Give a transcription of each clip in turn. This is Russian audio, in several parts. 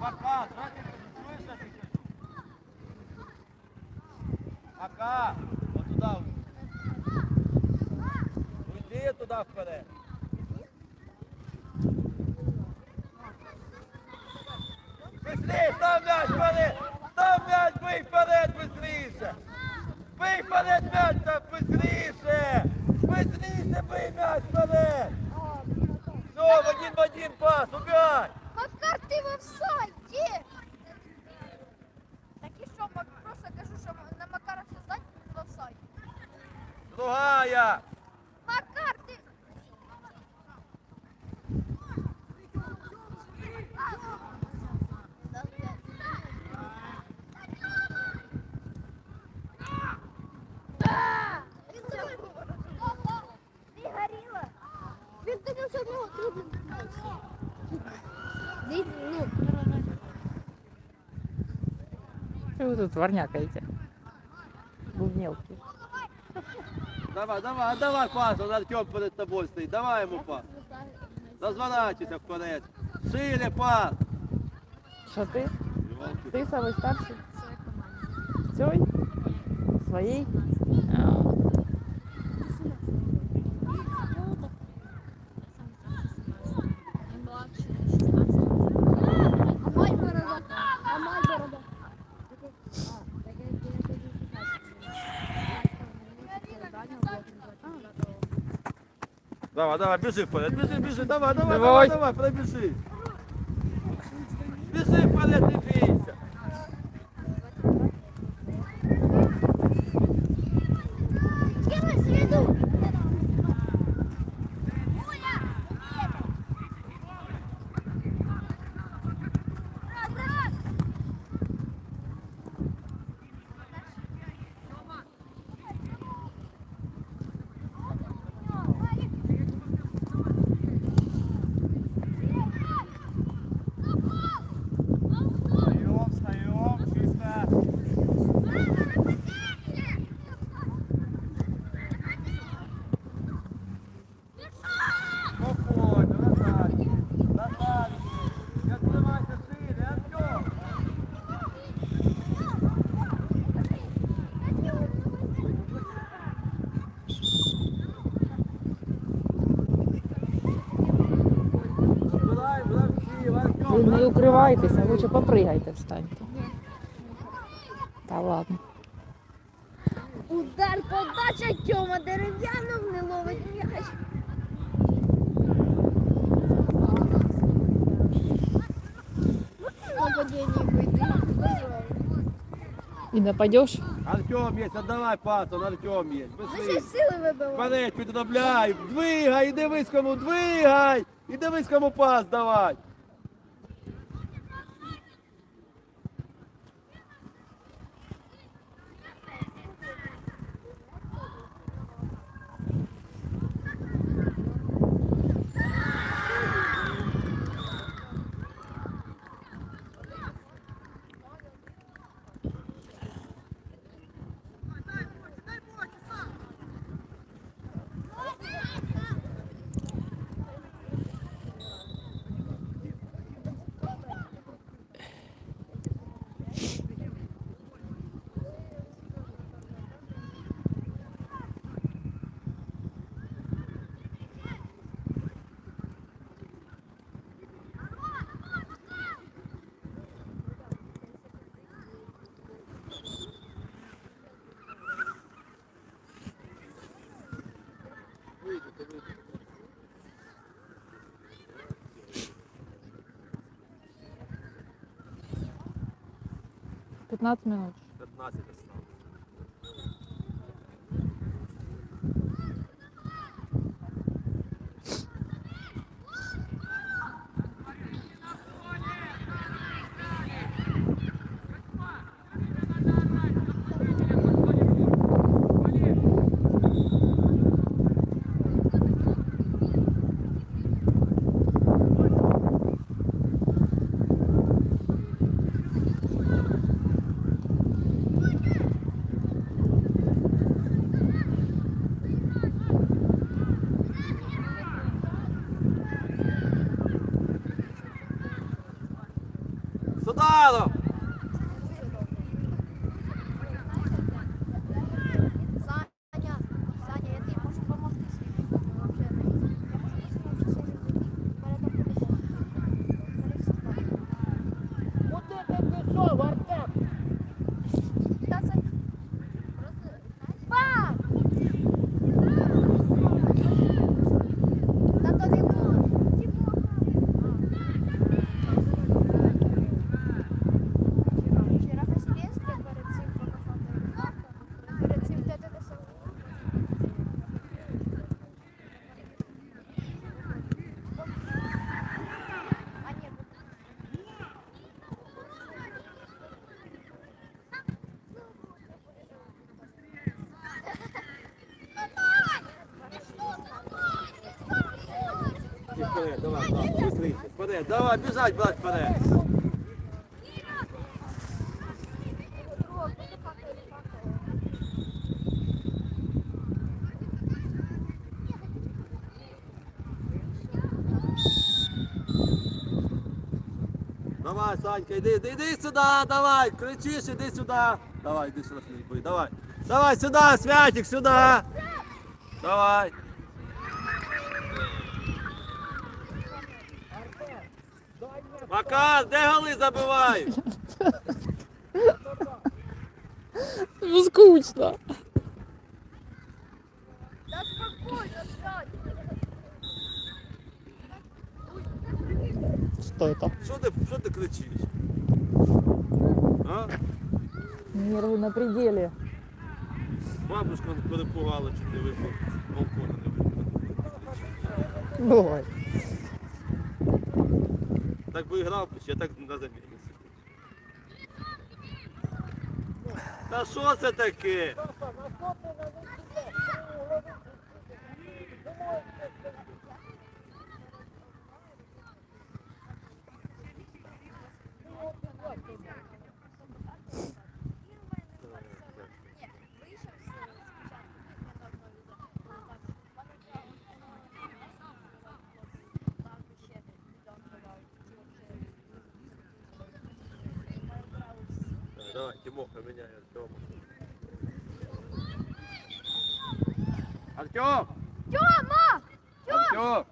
Пока, тратить, чуєш, я тобі кажу? Пока, от туди. Уйди туди вперед. Быстрее, став м'яч вперед! Став м'яч, бий вперед, быстріше! Бий вперед м'яч, там, быстріше! Быстріше бий м'яч вперед! Все, в один в один пас, убегай! Макар, ти в офсайді! Так і що, Мак- просто кажу, що на Макара все знать в офсайді. Другая! Вы тут варнякаете? Бубнелки. Давай, давай, давай пас, он Артем перед тобой стоит. Давай ему пас. Разворачивайся вперед. Шире пас. Что ты? Ты самый старший? Цой? Своей? А, А май борода. А май борода. Давай, давай, бежи вперед, бежи, бежи, давай, давай, Давай. давай, давай, пробежи. Бежи вперед, не бейся. Кем следу? Встаем, встаем, чисто. Спокойно, назад. Назад. Не открывайся шире, Артем. Убирай, бравців, Артем. Вы не укрывайтесь, а лучше попрыгайте, встаньте. Да ладно. Удар, подача, Тьома дерев'яном не ловить м'яч. Нападение вийде. И нападешь? Артем есть, отдавай пас, он Артем есть. Ви Быстрее. ще сили вибивали. Вперед, підробляй, двигай, і дивись кому, двигай, і дивись кому пас давай. anlatmıyor Давай, бежать, брат, вперед. Давай, Санька, иди, иди, иди сюда, давай, кричишь, иди сюда. Давай, иди сюда, давай. Давай сюда, Святик, сюда. Давай. Макар, де голи забивають? Ну, скучно. Да спокойно. Что это? Що ти, що ти кричиш? А? Нервы на пределе. Бабушка перепугала, чи не з балкона не вийшла. Давай. Так би і грав, би, ще так на заміні сидів. Та що це таке? Давай, Тимоха, міняй Артема. Артем! Тёма! Артем!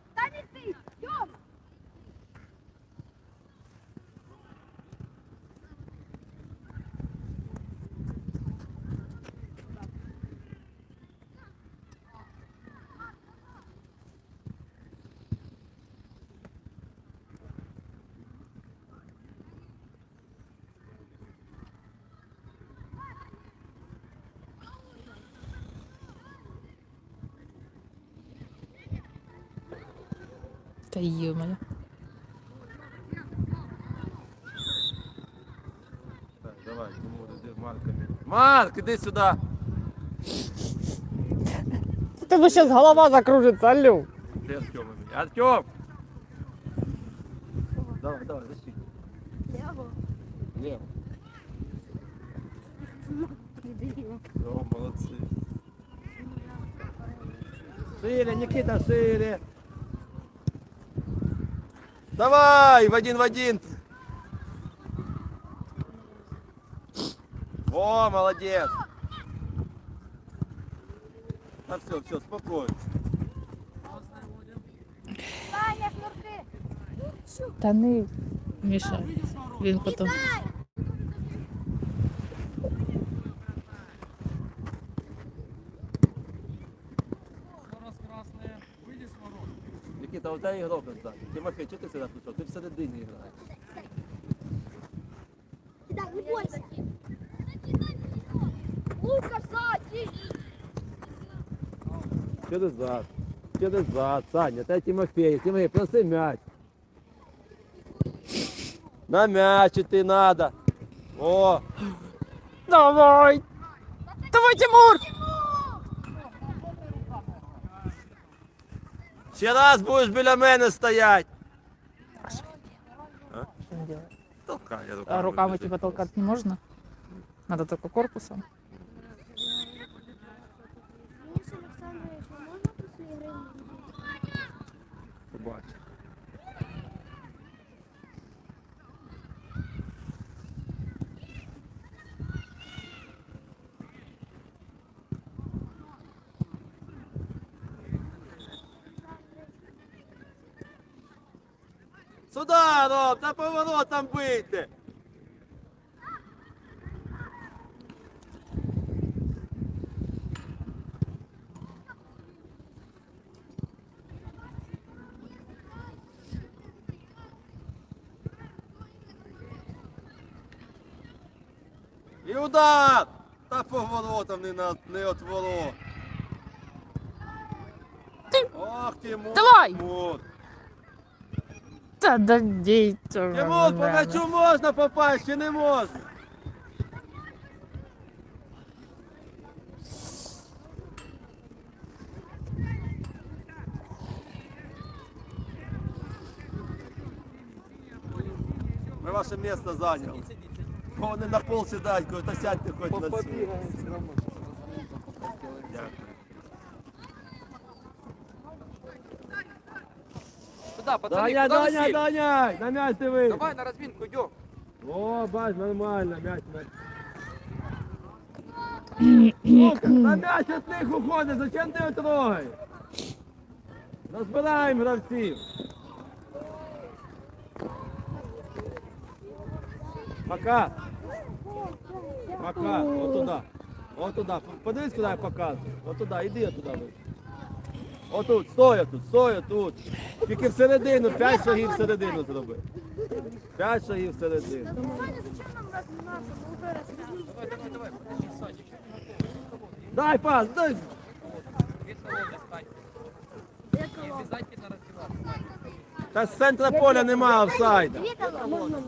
Да ё-моё. Так, давай, Тимур, іди, Марк. Марк, іди сюди. У тебе сейчас голова закружится, алло. Ти Артема мені. Артем! Давай, давай, защитник. Лево. О, молодцы. Шире, Никита, шире. Давай, в один в один. О, молодец. А все, все, спокойно. Саня, шнурки! Та не мішай. Він потім. Никита, вот дай игрок так. Тимофей, что ты сюда пришел? Ты в середине играешь. Да, не бойся! Лука, сзади! Через зад. Через зад, Саня, дай Тимофей. Тимофей, проси мяч. На мяч идти надо. О, Давай! Давай, Тимур! Ще раз будеш біля мене стоять. Толкай, я А руками типа толкать не можно? Надо только корпусом. Та поворотом бийте. І удар! Та поворотом не, на, не отворот. Ох, Тимур! Давай! Тимур! Та дадіть. Тимур, по м'ячу можна попасть, чи не можна? Ми ваше місце зайняли. Вони на пол сідають, кажуть, та сядьте хоч на цю. Дякую. Сюда, пацаны, Даня, куда вы Даня, сели? Даня, на м'яч дивись. Давай на разминку идем. О, бач, нормально, м'яч, м'яч. Сука, на м'яч від них уходить, зачем ти його трогаєш? Розбираємо гравців. Пока. Пока, от туди. От туди. Подивись, куди я показую. От туди, іди туди. вийди. Отут, стоя тут, стоя тут. Тільки всередину, п'ять шагів всередину зроби. П'ять шагів всередину. Нормально, зачем нам разминаться? Мы уже размялись. Давай, давай, давай. подожди, Садик. Дай пас, дай. Две колонны стань. Не обязательно разбиваться. Та з центра поля нема офсайда. Две колонны.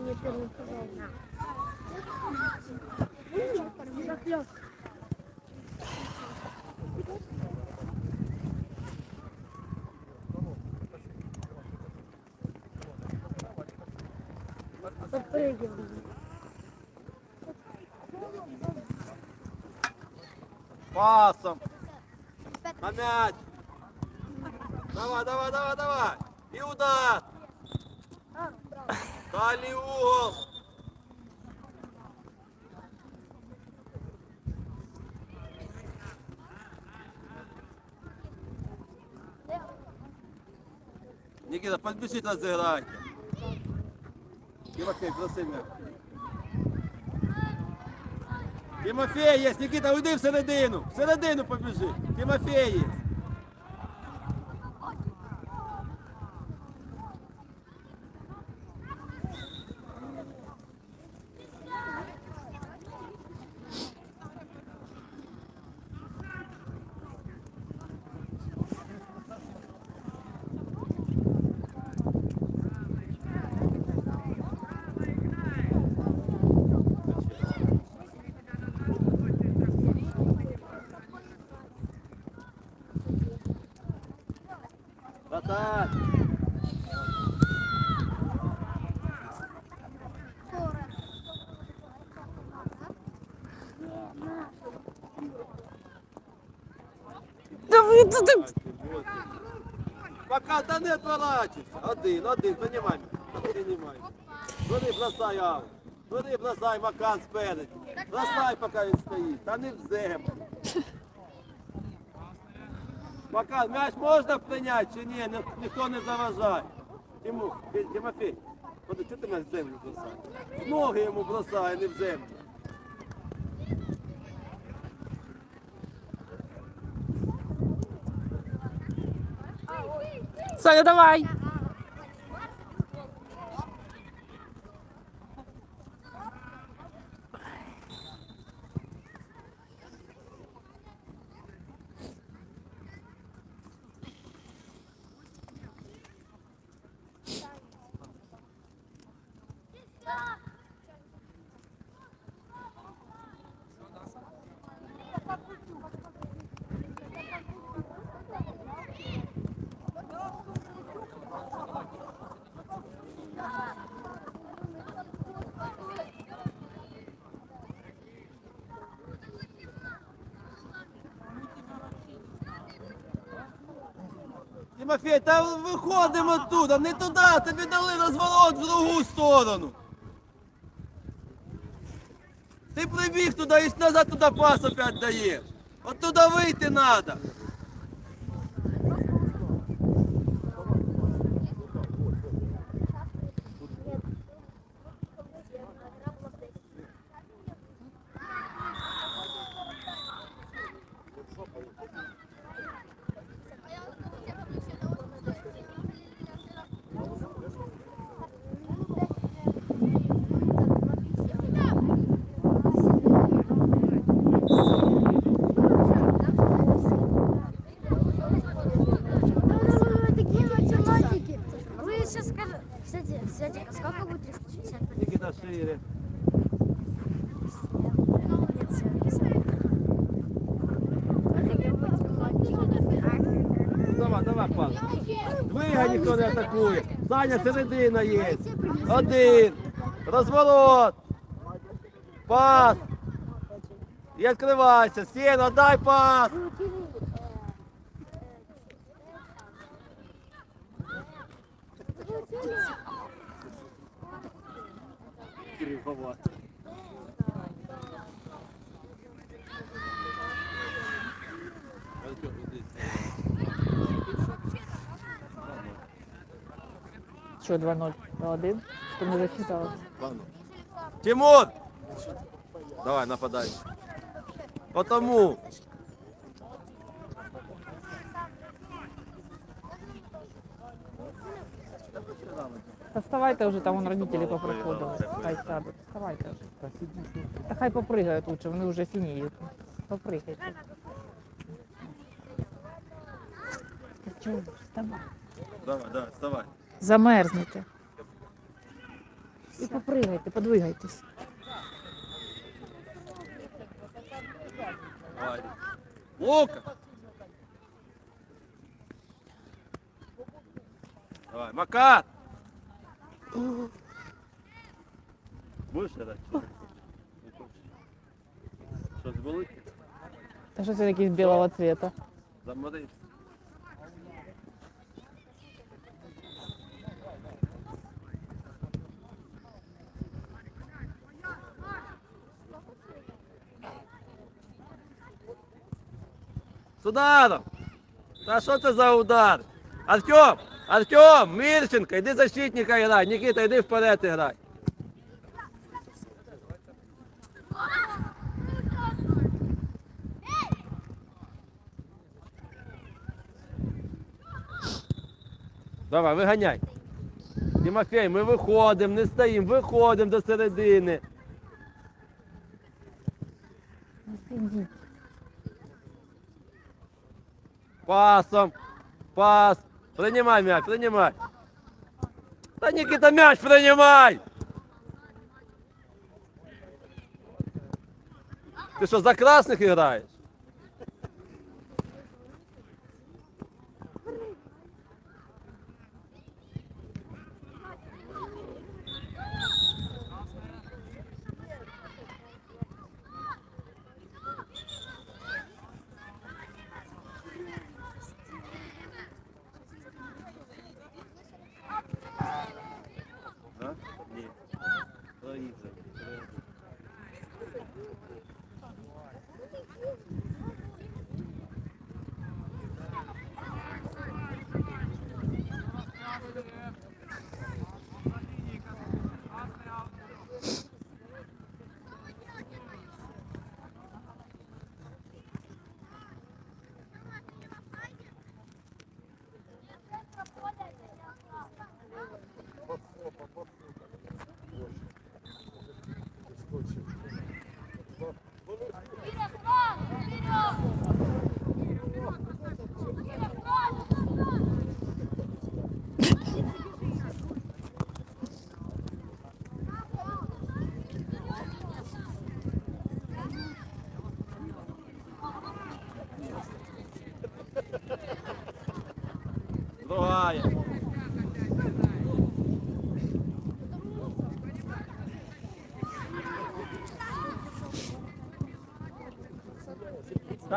Можно мне первую, пожалуйста? Пасом. На м'яч. Давай, давай, давай, давай. І удар. Дальній угол. Нікіта, підбіжіть розіграйте. Тимофей, проси м'яч. Тимофей є, Нікіта, уйди всередину. Всередину побіжи. Тимофей є. Пока, да не отворачивайся. Один, один, принимай. Принимай. Бери, бросай аут. Бери, бросай Макан спереди. Бросай, поки він стоїть. Та не в землю. Макан, м'яч можна прийняти чи ні? Ні- Ніхто не заважає. Тимофій, чого ти м'яч в землю бросаєш? Ноги йому бросай, а не в землю. Саня, давай. Тимофій, та виходимо оттуда, не туди, тобі дали розворот в другу сторону. Ти прибіг туди і назад туди пас опять даєш. От туди вийти треба. Кстати, Светик, а сколько будет 365? Никита Шире. Давай, давай, пан. Двига ніхто не атакує. Саня, середина є. Один. Розворот. Пас. І открывайся. Сіно, дай пас. Що, 2-0? 2-1? Що не засчиталось? Тимур! Давай, нападай. Потому. Та вставайте вже, там вон родителі поприходили. Хай сядуть. Вставайте вже. Та хай попригають лучше, вони вже. Та чого? ж, Вставай. Давай, давай, вставай. Замерзнете. І попригайте, подвигайтесь. Лука! Давай, Макар! Будеш грати? Щось болить? Та що це якийсь білого цвета? Заморився. З ударом! Та що це за удар? Артем! Артем! Мірченко, йди защитника грай! Нікіта, йди вперед і грай! Давай, виганяй. Тимофей, ми виходимо, не стоїмо, виходимо до середини. Ну, сидіть. Пасом. Пас. Принимай мяч, принимай. Да Никита, мяч принимай! Ты что, за красных играешь?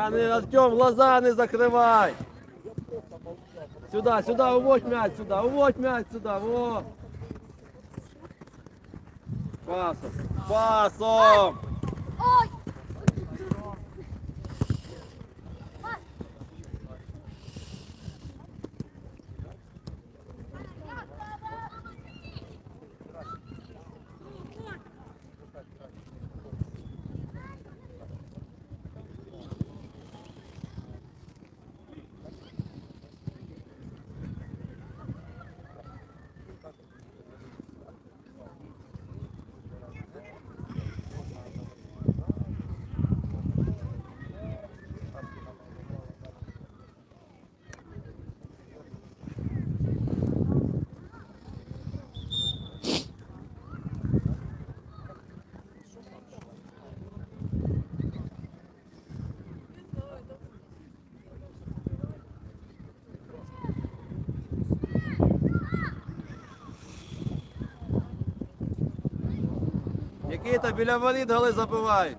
Та не Артем, глаза не закривай. Сюда, сюда, уводь мяч сюда, уводь мяч сюда, во. Пасом, пасом. Нікіта біля воріт голи забивають.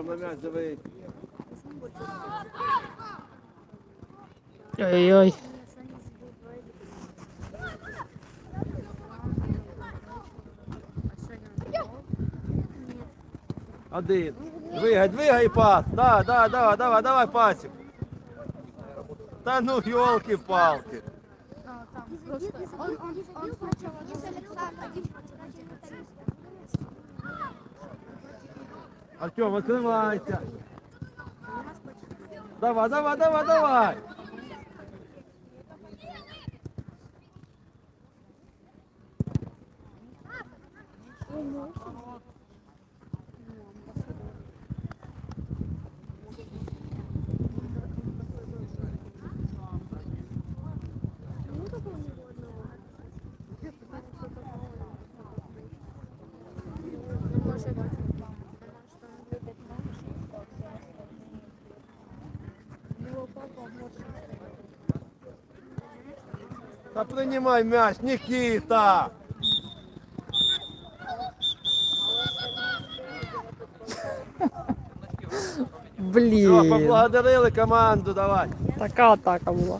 Артем на м'яч дивись. Ой-ой. Один. Двигай, двигай пас. Да, да, давай, давай, давай пасик. Та ну елки-палки. А. Он, он, он Артем, открывайся. Давай, давай, давай, давай. Та принимай мяч, Никита. Все, Блін. поблагодарили команду, давай. Така атака була.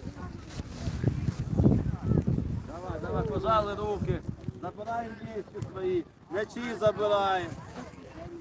Давай, давай, пожали руки. Забираємо м'ячі свої. М'ячі забираємо.